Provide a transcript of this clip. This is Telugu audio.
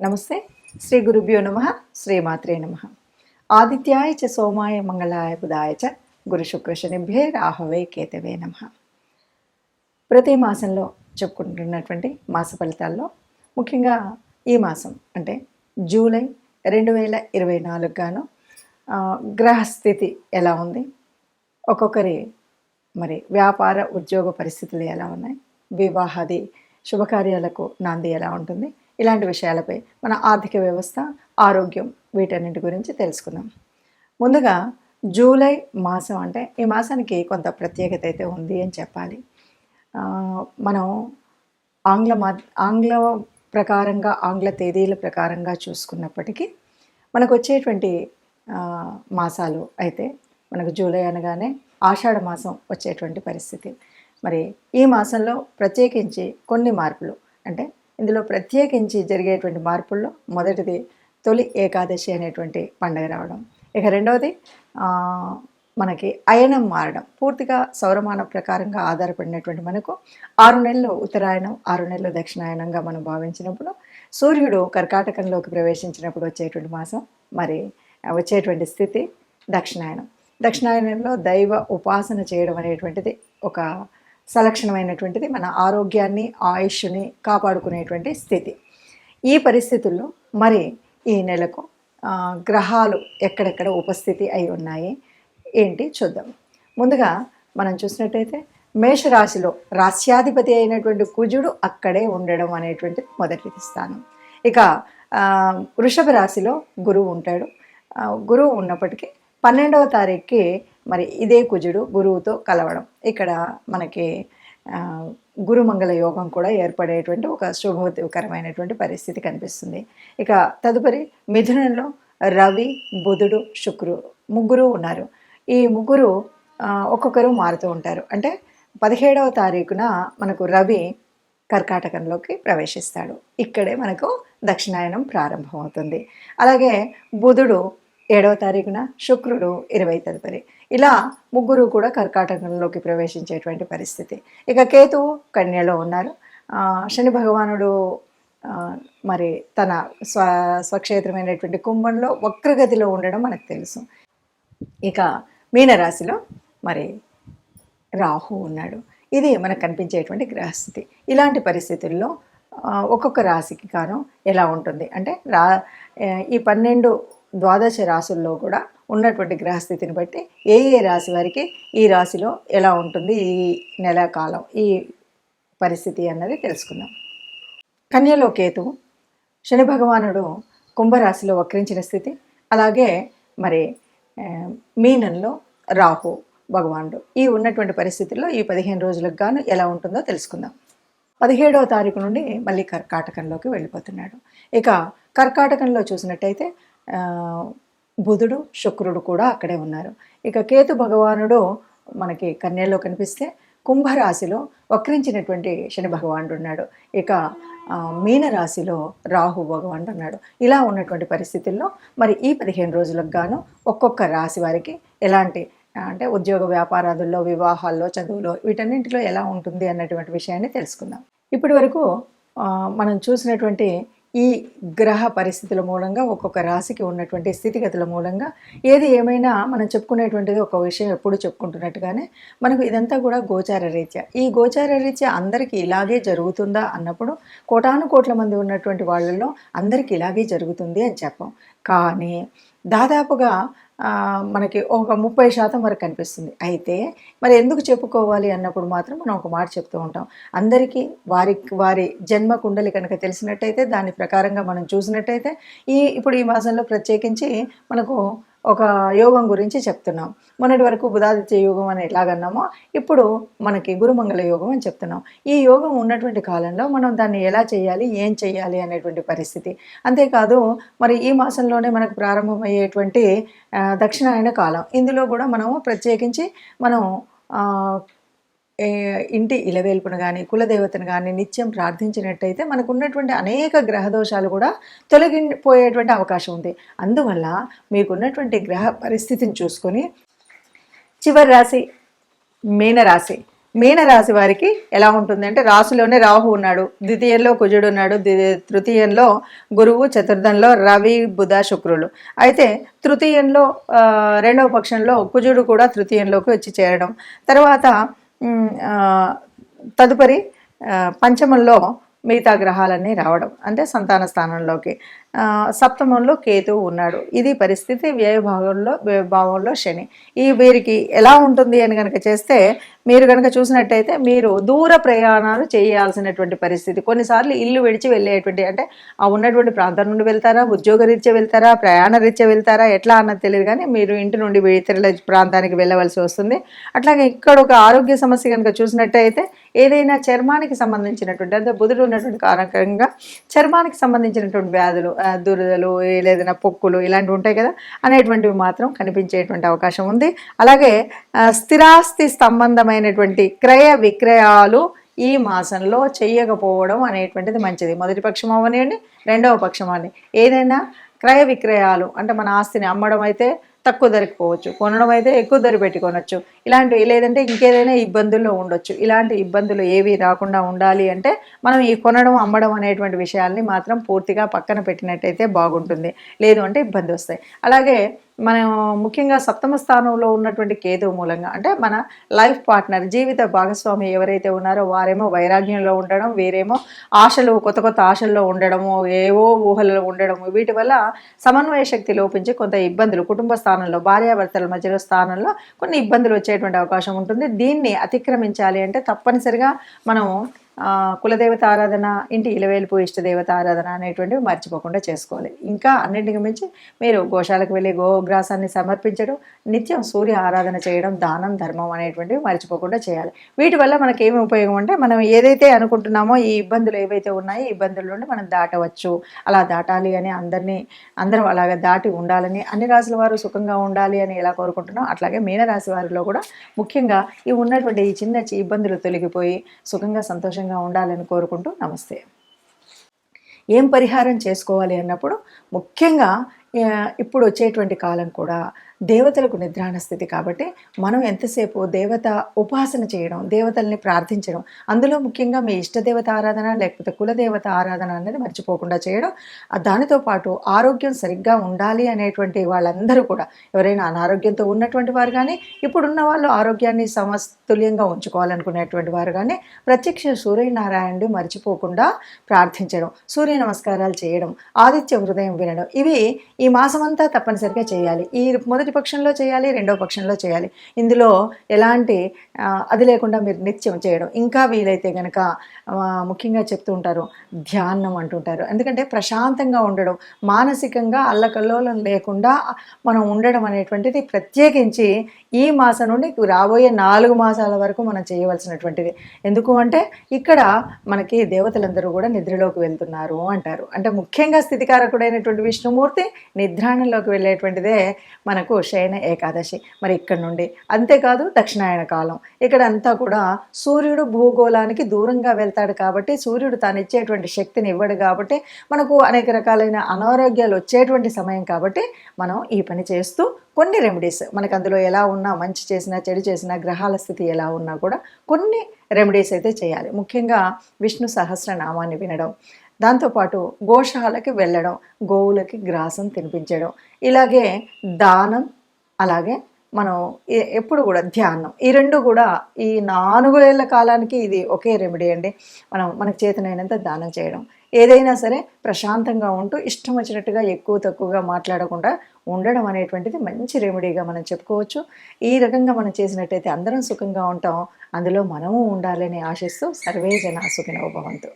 నమస్తే. శ్రీ గురుభ్యో నమ. శ్రీమాత్రే నమ. ఆదిత్యాయ చ సోమాయ మంగళాయ బుధాయ చ గురు శుక్రశనిభ్యే రాహవే కేతవే నమ. ప్రతి మాసంలో చెప్పుకుంటున్నటువంటి మాస ఫలితాల్లో ముఖ్యంగా ఈ మాసం అంటే జూలై రెండు వేల ఇరవై నాలుగు గాను గ్రహస్థితి ఎలా ఉంది? ఒక్కొక్కరి మరి వ్యాపార ఉద్యోగ పరిస్థితులు ఎలా ఉన్నాయి? వివాహాది శుభకార్యాలకు నాంది ఎలా ఉంటుంది? ఇలాంటి విషయాలపై మన ఆర్థిక వ్యవస్థ ఆరోగ్యం వీటన్నిటి గురించి తెలుసుకుందాం. ముందుగా జూలై మాసం అంటే ఈ మాసానికి కొంత ప్రత్యేకత అయితే ఉంది అని చెప్పాలి. మనం ఆంగ్ల మా ఆంగ్ల ప్రకారంగా ఆంగ్ల తేదీల ప్రకారంగా చూసుకున్నప్పటికీ మనకు వచ్చేటువంటి మాసాలు అయితే మనకు జూలై అనగానే ఆషాఢ మాసం వచ్చేటువంటి పరిస్థితి. మరి ఈ మాసంలో ప్రత్యేకించి కొన్ని మార్పులు అంటే ఇందులో ప్రత్యేకించి జరిగేటువంటి మార్పుల్లో మొదటిది తొలి ఏకాదశి అనేటువంటి పండుగ రావడం. ఇక రెండవది మనకి అయనం మారడం. పూర్తిగా సౌరమాన ప్రకారంగా ఆధారపడినటువంటి మనకు ఆరు నెలలు ఉత్తరాయణం ఆరు నెలలు దక్షిణాయనంగా మనం భావించినప్పుడు సూర్యుడు కర్కాటకంలోకి ప్రవేశించినప్పుడు వచ్చేటువంటి మాసం మరి వచ్చేటువంటి స్థితి దక్షిణాయనం. దక్షిణాయనంలో దైవ ఉపాసన చేయడం అనేటువంటిది ఒక సలక్షణమైనటువంటిది మన ఆరోగ్యాన్ని ఆయుష్ని కాపాడుకునేటువంటి స్థితి. ఈ పరిస్థితుల్లో మరి ఈ నెలకు గ్రహాలు ఎక్కడెక్కడ ఉపస్థితి అయి ఉన్నాయి ఏంటి చూద్దాం. ముందుగా మనం చూసినట్టయితే మేషరాశిలో రాస్యాధిపతి అయినటువంటి కుజుడు అక్కడే ఉండడం అనేటువంటి మొదటి స్థానం. ఇక వృషభ రాశిలో గురువు ఉంటాడు. గురువు ఉన్నప్పటికీ పన్నెండవ తారీఖుకి మరి ఇదే కుజుడు గురువుతో కలవడం. ఇక్కడ మనకి గురుమంగళ యోగం కూడా ఏర్పడేటువంటి ఒక శుభోదకరమైనటువంటి పరిస్థితి కనిపిస్తుంది. ఇక తదుపరి మిథునంలో రవి బుధుడు శుక్రు ముగ్గురు ఉన్నారు. ఈ ముగ్గురు ఒక్కొక్కరు మారుతూ ఉంటారు. అంటే పదిహేడవ తారీఖున మనకు రవి కర్కాటకంలోకి ప్రవేశిస్తాడు. ఇక్కడే మనకు దక్షిణాయనం ప్రారంభమవుతుంది. అలాగే బుధుడు ఏడవ తారీఖున శుక్రుడు ఇరవై తదుపరి. ఇలా ముగ్గురు కూడా కర్కాటకంలోకి ప్రవేశించేటువంటి పరిస్థితి. ఇక కేతువు కన్యలో ఉన్నారు. శని భగవానుడు మరి తన స్వ స్వక్షేత్రమైనటువంటి కుంభంలో వక్రగతిలో ఉండడం మనకు తెలుసు. ఇక మీనరాశిలో మరి రాహు ఉన్నాడు. ఇది మనకు కనిపించేటువంటి గ్రహస్థితి. ఇలాంటి పరిస్థితుల్లో ఒక్కొక్క రాశికి కాను ఎలా ఉంటుంది? అంటే రా ఈ పన్నెండు ద్వాదశ రాశుల్లో కూడా ఉన్నటువంటి గ్రహస్థితిని బట్టి ఏ ఏ రాశి వారికి ఈ రాశిలో ఎలా ఉంటుంది ఈ నెల కాలం ఈ పరిస్థితి అన్నది తెలుసుకుందాం. కన్యలో కేతు శని భగవానుడు కుంభరాశిలో వక్రించిన స్థితి అలాగే మరి మీనంలో రాహు భగవానుడు. ఈ ఉన్నటువంటి పరిస్థితుల్లో ఈ పదిహేను రోజులకు గాను ఎలా ఉంటుందో తెలుసుకుందాం. పదిహేడవ తారీఖు నుండి మళ్ళీ కర్కాటకంలోకి వెళ్ళిపోతున్నాడు. ఇక కర్కాటకంలో చూసినట్టయితే బుధుడు శుక్రుడు కూడా అక్కడే ఉన్నారు. ఇక కేతు భగవానుడు మనకి కన్యల్లో కనిపిస్తే కుంభరాశిలో వక్రించినటువంటి శని భగవానుడు ఉన్నాడు ఇక మీనరాశిలో రాహు భగవానుడు ఉన్నాడు ఇలా ఉన్నటువంటి పరిస్థితుల్లో మరి ఈ పదిహేను రోజులకు గాను ఒక్కొక్క రాశి వారికి ఎలాంటి అంటే ఉద్యోగ వ్యాపారాదుల్లో వివాహాల్లో చదువులో వీటన్నింటిలో ఎలా ఉంటుంది అన్నటువంటి విషయాన్ని తెలుసుకుందాం. ఇప్పటి వరకు మనం చూసినటువంటి ఈ గ్రహ పరిస్థితుల మూలంగా ఒక్కొక్క రాశికి ఉన్నటువంటి స్థితిగతుల మూలంగా ఏది ఏమైనా మనం చెప్పుకునేటువంటిది ఒక విషయం ఎప్పుడు చెప్పుకుంటున్నట్టుగానే మనకు ఇదంతా కూడా గోచార రీత్యా. ఈ గోచార రీత్యా అందరికీ ఇలాగే జరుగుతుందా అన్నప్పుడు కోటాను కోట్ల మంది ఉన్నటువంటి వాళ్ళల్లో అందరికీ ఇలాగే జరుగుతుంది అని చెప్పం. కానీ దాదాపుగా మనకి ఒక ముప్పై శాతం వరకు కనిపిస్తుంది. అయితే మరి ఎందుకు చెప్పుకోవాలి అన్నప్పుడు మాత్రం మనం ఒక మాట చెప్తూ ఉంటాం. అందరికీ వారి వారి జన్మ కుండలి కనుక తెలిసినట్టయితే దాని ప్రకారంగా మనం చూసినట్టయితే ఈ ఇప్పుడు ఈ మాసంలో ప్రత్యేకించి మనకు ఒక యోగం గురించి చెప్తున్నాం. మొన్నటి వరకు బుధాదిత్య యోగం అని ఎలాగన్నామో ఇప్పుడు మనకి గురుమంగళ యోగం అని చెప్తున్నాం. ఈ యోగం ఉన్నటువంటి కాలంలో మనం దాన్ని ఎలా చేయాలి ఏం చేయాలి అనేటువంటి పరిస్థితి. అంతేకాదు మరి ఈ మాసంలోనే మనకు ప్రారంభమయ్యేటువంటి దక్షిణాయన కాలం. ఇందులో కూడా మనము ప్రత్యేకించి మనం ఇంటి ఇలవేల్పును కానీ కులదేవతను కానీ నిత్యం ప్రార్థించినట్టయితే మనకు ఉన్నటువంటి అనేక గ్రహదోషాలు కూడా తొలగిపోయేటువంటి అవకాశం ఉంది. అందువల్ల మీకున్నటువంటి గ్రహ పరిస్థితిని చూసుకొని చివరి రాశి మీనరాశి. మీనరాశి వారికి ఎలా ఉంటుంది అంటే రాశిలోనే రాహు ఉన్నాడు ద్వితీయంలో కుజుడు ఉన్నాడు తృతీయంలో గురువు చతుర్థంలో రవి బుధ శుక్రులు అయితే తృతీయంలో రెండవ పక్షంలో కుజుడు కూడా తృతీయంలోకి వచ్చి చేరడం. తర్వాత తదుపరి పంచమంలో మిగతా గ్రహాలన్నీ రావడం అంటే సంతాన స్థానంలోకి. సప్తమంలో కేతువు ఉన్నాడు. ఇది పరిస్థితి వ్యయ భాగంలో భావంలో శని. ఈ వీరికి ఎలా ఉంటుంది అని కనుక చేస్తే మీరు కనుక చూసినట్టయితే మీరు దూర ప్రయాణాలు చేయాల్సినటువంటి పరిస్థితి. కొన్నిసార్లు ఇల్లు విడిచి వెళ్ళేటువంటి అంటే ఆ ఉన్నటువంటి ప్రాంతం నుండి వెళ్తారా ఉద్యోగరీత్యా వెళ్తారా ప్రయాణ రీత్యా వెళ్తారా ఎట్లా అన్నది తెలియదు కానీ మీరు ఇంటి నుండి ఇతరుల ప్రాంతానికి వెళ్ళవలసి వస్తుంది. అట్లాగే ఇక్కడ ఒక ఆరోగ్య సమస్య కనుక చూసినట్టయితే ఏదైనా చర్మానికి సంబంధించినటువంటి అంటే బుధుడు ఉన్నటువంటి కారకంగా చర్మానికి సంబంధించినటువంటి వ్యాధులు దురదలు ఏదైనా పొక్కులు ఇలాంటివి ఉంటాయి కదా అనేటువంటివి మాత్రం కనిపించేటువంటి అవకాశం ఉంది. అలాగే స్థిరాస్తి సంబంధమైనటువంటి క్రయ విక్రయాలు ఈ మాసంలో చేయకపోవడం అనేటువంటిది మంచిది. మొదటి పక్షం అవనివ్వండి రెండవ పక్షం అని ఏదైనా క్రయ విక్రయాలు అంటే మన ఆస్తిని అమ్మడం అయితే తక్కువ ధరకు పోవచ్చు కొనడం అయితే ఎక్కువ ధర పెట్టి కొనొచ్చు ఇలాంటివి లేదంటే ఇంకేదైనా ఇబ్బందుల్లో ఉండొచ్చు. ఇలాంటి ఇబ్బందులు ఏవి రాకుండా ఉండాలి అంటే మనం ఈ కొనడం అమ్మడం అనేటువంటి విషయాల్ని మాత్రం పూర్తిగా పక్కన పెట్టినట్టయితే బాగుంటుంది. లేదు అంటే ఇబ్బంది వస్తాయి. అలాగే మనం ముఖ్యంగా సప్తమ స్థానంలో ఉన్నటువంటి కేతువు మూలంగా అంటే మన లైఫ్ పార్ట్నర్ జీవిత భాగస్వామి ఎవరైతే ఉన్నారో వారేమో వైరాగ్యంలో ఉండడం వేరేమో ఆశలు కొత్త కొత్త ఆశల్లో ఉండడము ఏవో ఊహలలో ఉండడము వీటి వల్ల సమన్వయ శక్తి లోపించి కొంత ఇబ్బందులు కుటుంబ స్థానంలో భార్యాభర్తల మధ్యలో స్థానంలో కొన్ని ఇబ్బందులు వచ్చేటువంటి అవకాశం ఉంటుంది. దీన్ని అతిక్రమించాలి అంటే తప్పనిసరిగా మనం కులదేవత ఆరాధన ఇంటి ఇలవేలుపు ఇష్టదేవత ఆరాధన అనేటువంటివి మర్చిపోకుండా చేసుకోవాలి. ఇంకా అన్నింటికి మించి మీరు గోశాలకు వెళ్ళి గోగ్రాసాన్ని సమర్పించడం నిత్యం సూర్య ఆరాధన చేయడం దానం ధర్మం అనేటువంటివి మర్చిపోకుండా చేయాలి. వీటి వల్ల మనకి ఏమి ఉపయోగం అంటే మనం ఏదైతే అనుకుంటున్నామో ఈ ఇబ్బందులు ఏవైతే ఉన్నాయో ఈ ఇబ్బందుల నుండి మనం దాటవచ్చు. అలా దాటాలి అని అందరినీ అందరం అలాగా దాటి ఉండాలని అన్ని రాసుల వారు సుఖంగా ఉండాలి అని ఎలా కోరుకుంటున్నాం అట్లాగే మీనరాశి వారిలో కూడా ముఖ్యంగా ఈ ఉన్నటువంటి ఈ చిన్న చి- ఇబ్బందులు తొలగిపోయి సుఖంగా సంతోషంగా ఉండాలని కోరుకుంటూ నమస్తే. ఏం పరిహారం చేసుకోవాలి అన్నప్పుడు ముఖ్యంగా ఇప్పుడు వచ్చేటువంటి కాలం కూడా దేవతలకు నిద్రాణ స్థితి కాబట్టి మనం ఎంతసేపు దేవత ఉపాసన చేయడం దేవతల్ని ప్రార్థించడం అందులో ముఖ్యంగా మీ ఇష్టదేవత ఆరాధన లేకపోతే కులదేవత ఆరాధన అనేది మర్చిపోకుండా చేయడం దానితో పాటు ఆరోగ్యం సరిగ్గా ఉండాలి అనేటువంటి వాళ్ళందరూ కూడా ఎవరైనా అనారోగ్యంతో ఉన్నటువంటి వారు కానీ ఇప్పుడున్న వాళ్ళు ఆరోగ్యాన్ని సమతుల్యంగా ఉంచుకోవాలనుకునేటువంటి వారు కానీ ప్రత్యక్ష సూర్యనారాయణుడు మర్చిపోకుండా ప్రార్థించడం సూర్య నమస్కారాలు చేయడం ఆదిత్య హృదయం వినడం ఇవి ఈ మాసమంతా తప్పనిసరిగా చేయాలి. ఈ మొదటి పక్షంలో చేయాలి రెండవ పక్షంలో చేయాలి. ఇందులో ఎలాంటి అది లేకుండా మీరు నిత్యం చేయడం. ఇంకా వీలైతే కనుక ముఖ్యంగా చెప్తూ ఉంటారు ధ్యానం అంటుంటారు. ఎందుకంటే ప్రశాంతంగా ఉండడం మానసికంగా అల్లకల్లోలం లేకుండా మనం ఉండడం అనేటువంటిది ప్రత్యేకించి ఈ మాసం నుండి రాబోయే నాలుగు మాసాల వరకు మనం చేయవలసినటువంటిది. ఎందుకు అంటే ఇక్కడ మనకి దేవతలందరూ కూడా నిద్రలోకి వెళ్తున్నారు అంటారు. అంటే ముఖ్యంగా స్థితికారకుడైనటువంటి విష్ణుమూర్తి నిద్రాణంలోకి వెళ్ళేటువంటిదే మనకు శయన ఏకాదశి. మరి ఇక్కడ నుండి అంతేకాదు దక్షిణాయన కాలం. ఇక్కడ అంతా కూడా సూర్యుడు భూగోళానికి దూరంగా వెళ్తాడు కాబట్టి సూర్యుడు తాను ఇచ్చేటువంటి శక్తిని ఇవ్వడు కాబట్టి మనకు అనేక రకాలైన అనారోగ్యాలు వచ్చేటువంటి సమయం కాబట్టి మనం ఈ పని చేస్తూ కొన్ని రెమెడీస్ మనకు అందులో ఎలా ఉన్నా మంచి చేసినా చెడు చేసినా గ్రహాల స్థితి ఎలా ఉన్నా కూడా కొన్ని రెమెడీస్ అయితే చేయాలి. ముఖ్యంగా విష్ణు సహస్రనామాన్ని వినడం. దాంతోపాటు గోశాలకి వెళ్ళడం గోవులకి గ్రాసం తినిపించడం ఇలాగే దానం అలాగే మనం ఎప్పుడు కూడా ధ్యానం. ఈ రెండు కూడా ఈ నాలుగు ఏళ్ళ కాలానికి ఇది ఒకే రెమెడీ అండి. మనం మనకు చేతనైనంత దానం చేయడం. ఏదైనా సరే ప్రశాంతంగా ఉంటూ ఇష్టం వచ్చినట్టుగా ఎక్కువ తక్కువగా మాట్లాడకుండా ఉండడం అనేటువంటిది మంచి రెమెడీగా మనం చెప్పుకోవచ్చు. ఈ రకంగా మనం చేసినట్టయితే అందరం సుఖంగా ఉంటాం. అందులో మనము ఉండాలని ఆశిస్తూ సర్వే జన సుఖినో భవంతు.